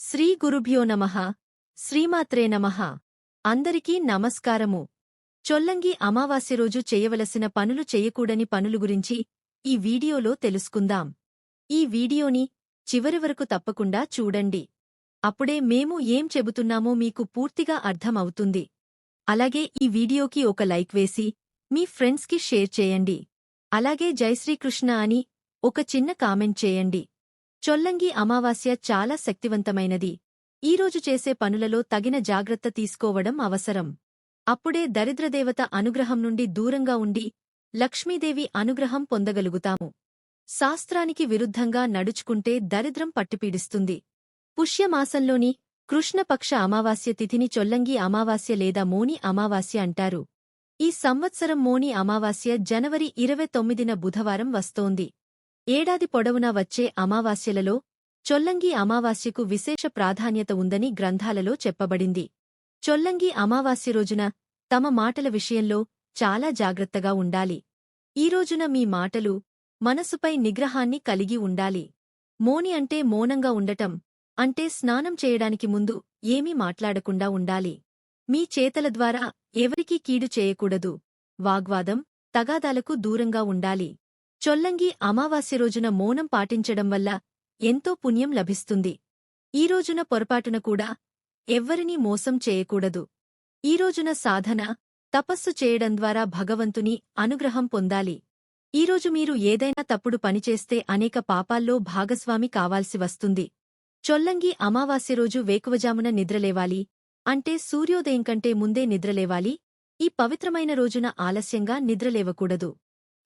శ్రీ గురుభ్యో నమః శ్రీమాత్రే నమ. అందరికీ నమస్కారము. చొల్లంగి అమావాస్య రోజు చేయవలసిన పనులు చేయకూడని పనులు గురించి ఈ వీడియోలో తెలుసుకుందాం. ఈ వీడియోని చివరి వరకు తప్పకుండా చూడండి. అప్పుడే మేము ఏం చెబుతున్నామో మీకు పూర్తిగా అర్థమవుతుంది. అలాగే ఈ వీడియోకి ఒక లైక్ వేసి మీ ఫ్రెండ్స్కి షేర్ చేయండి. అలాగే జై శ్రీకృష్ణ అని ఒక చిన్న కామెంట్ చేయండి. చొల్లంగి అమావాస్య చాలా శక్తివంతమైనది. ఈరోజు చేసే పనులలో తగిన జాగ్రత్త తీసుకోవడం అవసరం. అప్పుడే దరిద్రదేవత అనుగ్రహం నుండి దూరంగా ఉండి లక్ష్మీదేవి అనుగ్రహం పొందగలుగుతాము. శాస్త్రానికి విరుద్ధంగా నడుచుకుంటే దరిద్రం పట్టిపీడిస్తుంది. పుష్యమాసంలోని కృష్ణపక్ష అమావాస్య తిథిని చొల్లంగి అమావాస్య లేదా మోని అమావాస్య అంటారు. ఈ సంవత్సరం మోని అమావాస్య జనవరి ఇరవై తొమ్మిదిన బుధవారం వస్తోంది. ఏడాది పొడవునా వచ్చే అమావాస్యలలో చొల్లంగి అమావాస్యకు విశేష ప్రాధాన్యత ఉందని గ్రంథాలలో చెప్పబడింది. చొల్లంగి అమావాస్య రోజున తమ మాటల విషయంలో చాలా జాగ్రత్తగా ఉండాలి. ఈ రోజున మీ మాటలు మనసుపై నిగ్రహాన్ని కలిగి ఉండాలి. మోని అంటే మౌనంగా ఉండటం అంటే స్నానం చేయడానికి ముందు ఏమీ మాట్లాడకుండా ఉండాలి. మీ చేతల ద్వారా ఎవరికీ కీడు చేయకూడదు. వాగ్వాదం తగాదాలకు దూరంగా ఉండాలి. చొల్లంగి అమావాస్య రోజున మౌనం పాటించడం వల్ల ఎంతో పుణ్యం లభిస్తుంది. ఈ రోజున పొరపాటున కూడా ఎవ్వరినీ మోసం చేయకూడదు. ఈ రోజున సాధన తపస్సు చేయడం ద్వారా భగవంతుని అనుగ్రహం పొందాలి. ఈరోజు మీరు ఏదైనా తప్పుడు పనిచేస్తే అనేక పాపాల్లో భాగస్వామి కావాల్సి వస్తుంది. చొల్లంగి అమావాస్య రోజు వేకువజామున నిద్రలేవాలి. అంటే సూర్యోదయం కంటే ముందే నిద్రలేవాలి. ఈ పవిత్రమైన రోజున ఆలస్యంగా నిద్రలేవకూడదు.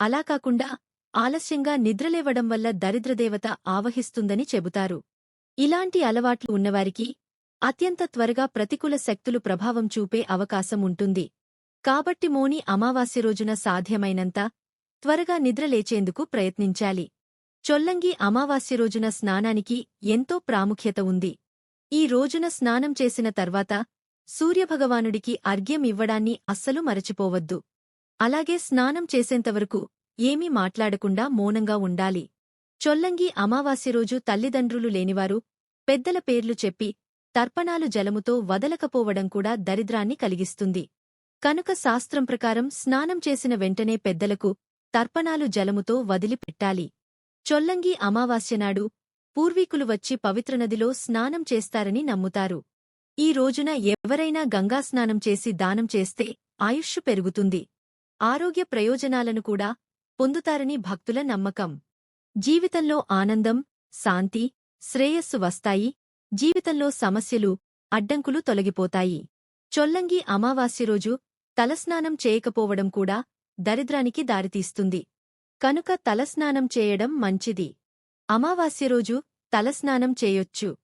అలా కాకుండా ఆలస్యంగా నిద్రలేవడం వల్ల దరిద్రదేవత ఆవహిస్తుందని చెబుతారు. ఇలాంటి అలవాట్లు ఉన్నవారికి అత్యంత త్వరగా ప్రతికూల శక్తులు ప్రభావం చూపే అవకాశం ఉంటుంది. కాబట్టి మోని అమావాస్య రోజున సాధ్యమైనంత త్వరగా నిద్రలేచేందుకు ప్రయత్నించాలి. చొల్లంగి అమావాస్య రోజున స్నానానికి ఎంతో ప్రాముఖ్యత ఉంది. ఈ రోజున స్నానం చేసిన తర్వాత సూర్యభగవానుడికి అర్ఘ్యం ఇవ్వడాన్ని అస్సలు మరచిపోవద్దు. అలాగే స్నానం చేసేంతవరకు ఏమీ మాట్లాడకుండా మౌనంగా ఉండాలి. చొల్లంగి అమావాస్య రోజు తల్లిదండ్రులు లేనివారు పెద్దల పేర్లు చెప్పి తర్పణాలు జలముతో వదలకపోవడం కూడా దరిద్రాన్ని కలిగిస్తుంది. కనుక శాస్త్రం ప్రకారం స్నానం చేసిన వెంటనే పెద్దలకు తర్పణాలు జలముతో వదిలిపెట్టాలి. చొల్లంగి అమావాస్యనాడు పూర్వీకులు వచ్చి పవిత్రనదిలో స్నానం చేస్తారని నమ్ముతారు. ఈ రోజున ఎవరైనా గంగాస్నానం చేసి దానం చేస్తే ఆయుష్షు పెరుగుతుంది. ఆరోగ్య ప్రయోజనాలను కూడా పొందుతారని భక్తుల నమ్మకం. జీవితంలో ఆనందం శాంతి శ్రేయస్సు వస్తాయి. జీవితంలో సమస్యలు అడ్డంకులు తొలగిపోతాయి. చొల్లంగి అమావాస్య రోజు తలస్నానం చేయకపోవడం కూడా దరిద్రానికి దారితీస్తుంది. కనుక తలస్నానం చేయడం మంచిది. అమావాస్య రోజు తలస్నానం చేయొచ్చు.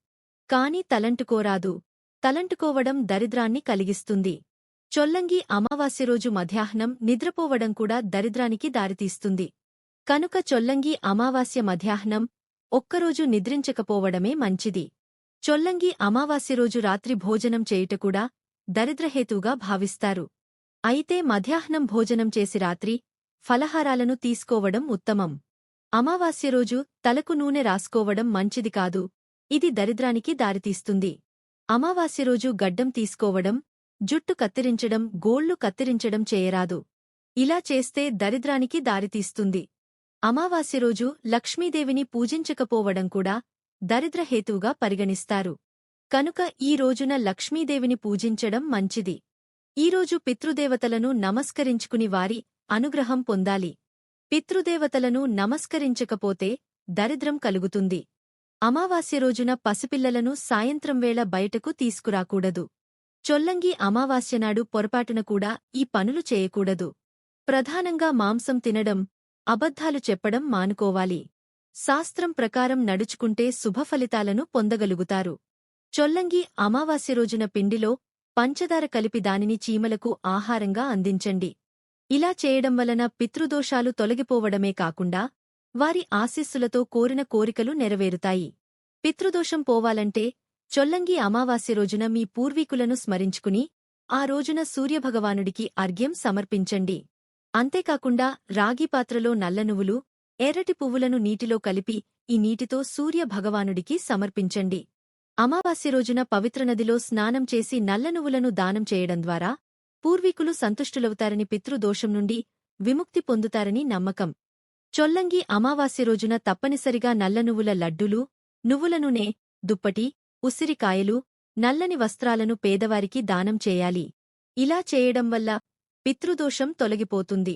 కాని తలంటుకోరాదు. తలంటుకోవడం దరిద్రాన్ని కలిగిస్తుంది. చొల్లంగి అమావాస్య రోజు మధ్యాహ్నం నిద్రపోవడం కూడా దరిద్రానికి దారితీస్తుంది. కనుక చొల్లంగి అమావాస్య మధ్యాహ్నం ఒక్కరోజు నిద్రించకపోవడమే మంచిది. చొల్లంగి అమావాస్య రోజు రాత్రి భోజనం చేయుటకూడా దరిద్రహేతువుగా భావిస్తారు. అయితే మధ్యాహ్నం భోజనం చేసి రాత్రి ఫలహారాలను తీసుకోవడం ఉత్తమం. అమావాస్య రోజు తలకు నూనె రాసుకోవడం మంచిది కాదు. ఇది దరిద్రానికి దారితీస్తుంది. అమావాస్య రోజు గడ్డం తీసుకోవడం జుట్టు కత్తిరించడం గోళ్ళు కత్తిరించడం చేయరాదు. ఇలా చేస్తే దరిద్రానికి దారితీస్తుంది. అమావాస్య రోజు లక్ష్మీదేవిని పూజించకపోవడం కూడా దరిద్రహేతువుగా పరిగణిస్తారు. కనుక ఈ రోజున లక్ష్మీదేవిని పూజించడం మంచిది. ఈరోజు పితృదేవతలను నమస్కరించుకుని వారి అనుగ్రహం పొందాలి. పితృదేవతలను నమస్కరించకపోతే దరిద్రం కలుగుతుంది. అమావాస్య రోజున పసిపిల్లలను సాయంత్రం వేళ బయటకు తీసుకురాకూడదు. చొల్లంగి అమావాస్యనాడు పొరపాటున కూడా ఈ పనులు చేయకూడదు. ప్రధానంగా మాంసం తినడం అబద్ధాలు చెప్పడం మానుకోవాలి. శాస్త్రం ప్రకారం నడుచుకుంటే శుభఫలితాలను పొందగలుగుతారు. చొల్లంగి అమావాస్య రోజున పిండిలో పంచదార కలిపి దానిని చీమలకు ఆహారంగా అందించండి. ఇలా చేయడం వలన పితృదోషాలు తొలగిపోవడమే కాకుండా వారి ఆశీస్సులతో కోరిన కోరికలు నెరవేరుతాయి. పితృదోషం పోవాలంటే చొల్లంగి అమావాస్య రోజున మీ పూర్వీకులను స్మరించుకుని ఆ రోజున సూర్యభగవానుడికి అర్ఘ్యం సమర్పించండి. అంతేకాకుండా రాగి పాత్రలో నల్లనువులు ఎర్రటి పువ్వులను నీటిలో కలిపి ఈ నీటితో సూర్య భగవానుడికి సమర్పించండి. అమావాస్య రోజున పవిత్ర నదిలో స్నానం చేసి నల్ల నువ్వులను దానం చేయడం ద్వారా పూర్వీకులు సంతుష్టులవుతారని పితృదోషం నుండి విముక్తి పొందుతారని నమ్మకం. చొల్లంగి అమావాస్య రోజున తప్పనిసరిగా నల్ల నువ్వుల లడ్డూలు నువ్వుల నూనె దుప్పటి ఉసిరికాయలు నల్లని వస్త్రాలను పేదవారికి దానం చేయాలి. ఇలా చేయడం వల్ల పితృదోషం తొలగిపోతుంది.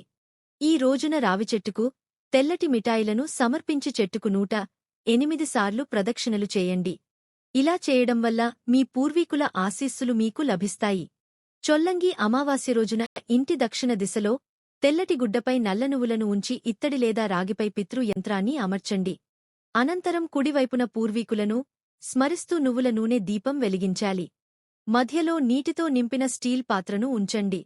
ఈ రోజున రావిచెట్టుకు తెల్లటి మిఠాయిలను సమర్పించి చెట్టుకు నూట ఎనిమిది సార్లు ప్రదక్షిణలు చేయండి. ఇలా చేయడం వల్ల మీ పూర్వీకుల ఆశీస్సులు మీకు లభిస్తాయి. చొల్లంగి అమావాస్య రోజున ఇంటి దక్షిణ దిశలో తెల్లటి గుడ్డపై నల్ల నువ్వులను ఉంచి ఇత్తడి లేదా రాగిపై పితృ యంత్రాన్ని అమర్చండి. అనంతరం కుడివైపున పూర్వీకులను స్మరిస్తూ నువ్వుల నూనె దీపం వెలిగించాలి. మధ్యలో నీటితో నింపిన స్టీల్ పాత్రను ఉంచండి.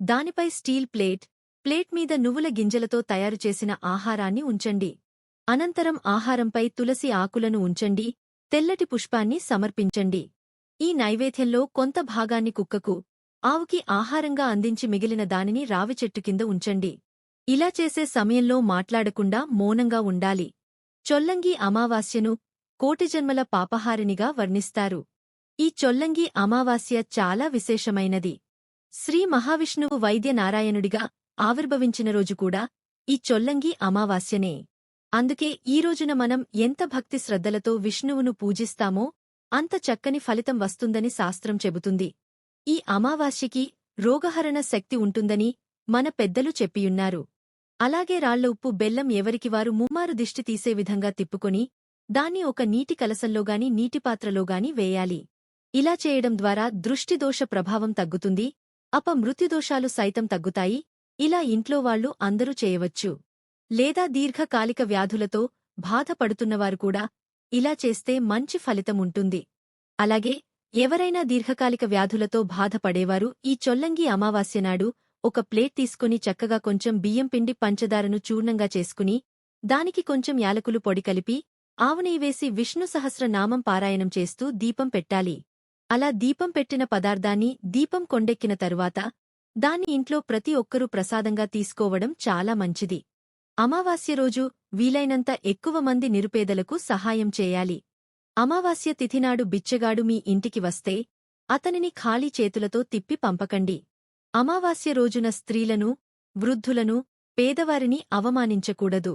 దానిపై స్టీల్ ప్లేట్ ప్లేట్ మీద నువ్వుల గింజలతో తయారుచేసిన ఆహారాన్ని ఉంచండి. అనంతరం ఆహారంపై తులసి ఆకులను ఉంచండి. తెల్లటి పుష్పాన్ని సమర్పించండి. ఈ నైవేద్యంలో కొంత భాగాన్ని కుక్కకు ఆవుకి ఆహారంగా అందించి మిగిలిన దానిని రావిచెట్టు కింద ఉంచండి. ఇలా చేసే సమయంలో మాట్లాడకుండా మౌనంగా ఉండాలి. చొల్లంగి అమావాస్యను కోటిజన్మల పాపహారినిగా వర్ణిస్తారు. ఈ చొల్లంగి అమావాస్య చాలా విశేషమైనది. శ్రీ మహావిష్ణువు వైద్యనారాయణుడిగా ఆవిర్భవించిన రోజు కూడా ఈ చొల్లంగి అమావాస్యనే. అందుకే ఈ రోజున మనం ఎంత భక్తి శ్రద్ధలతో విష్ణువును పూజిస్తామో అంత చక్కని ఫలితం వస్తుందని శాస్త్రం చెబుతుంది. ఈ అమావాస్యకి రోగహరణ శక్తి ఉంటుందని మన పెద్దలు చెప్పియున్నారు. అలాగే రాళ్ళ ఉప్పు బెల్లం ఎవరికివారు ముమ్మారు దిష్టి తీసే విధంగా తిప్పుకొని దాన్ని ఒక నీటి కలసంలోగాని నీటిపాత్రలోగాని వేయాలి. ఇలా చేయడం ద్వారా దృష్టిదోష ప్రభావం తగ్గుతుంది అపమృత్యుదోషాలు సైతం తగ్గుతాయి ఇలా ఇంట్లో వాళ్ళు అందరూ చేయవచ్చు. లేదా దీర్ఘకాలిక వ్యాధులతో బాధపడుతున్నవారు కూడా ఇలా చేస్తే మంచి ఫలితం ఉంటుంది. అలాగే ఎవరైనా దీర్ఘకాలిక వ్యాధులతో బాధపడేవారు ఈ చొల్లంగి అమావాస్య నాడు ఒక ప్లేట్ తీసుకుని చక్కగా కొంచెం బియ్యం పిండి పంచదారను చూర్ణంగా చేసుకుని దానికి కొంచెం యాలకులు పొడి కలిపి ఆవునేవేసి వేసి విష్ణు సహస్రనామం పారాయణం చేస్తూ దీపం పెట్టాలి. అలా దీపం పెట్టిన పదార్థాన్ని దీపం కొండెక్కిన తరువాత దాన్ని ఇంట్లో ప్రతి ఒక్కరూ ప్రసాదంగా తీసుకోవడం చాలా మంచిది. అమావాస్య రోజు వీలైనంత ఎక్కువ మంది నిరుపేదలకు సహాయం చేయాలి. అమావాస్య తిథినాడు బిచ్చగాడు మీ ఇంటికి వస్తే అతనిని ఖాళీ చేతులతో తిప్పి పంపకండి. అమావాస్య రోజున స్త్రీలను వృద్ధులను పేదవారిని అవమానించకూడదు.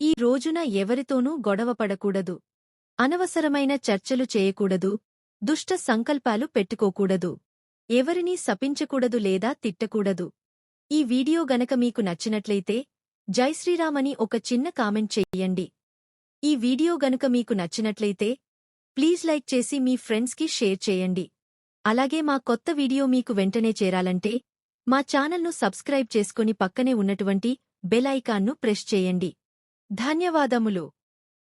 ఈ రోజున ఎవరితోనూ గొడవపడకూడదు అనవసరమైన చర్చలు చేయకూడదు. దుష్ట సంకల్పాలు పెట్టుకోకూడదు. ఎవరినీ శపించకూడదు లేదా తిట్టకూడదు. ఈ వీడియో గనక మీకు నచ్చినట్లయితే జై శ్రీరామని ఒక చిన్న కామెంట్ చెయ్యండి ఈ వీడియో గనుక మీకు నచ్చినట్లయితే ప్లీజ్ లైక్ చేసి మీ ఫ్రెండ్స్కి షేర్ చేయండి. అలాగే మా కొత్త వీడియో మీకు వెంటనే చేరాలంటే మా ఛానల్ను సబ్స్క్రైబ్ చేసుకుని పక్కనే ఉన్నటువంటి బెల్ ఐకాన్ను ప్రెస్ చేయండి. ధన్యవాదములు.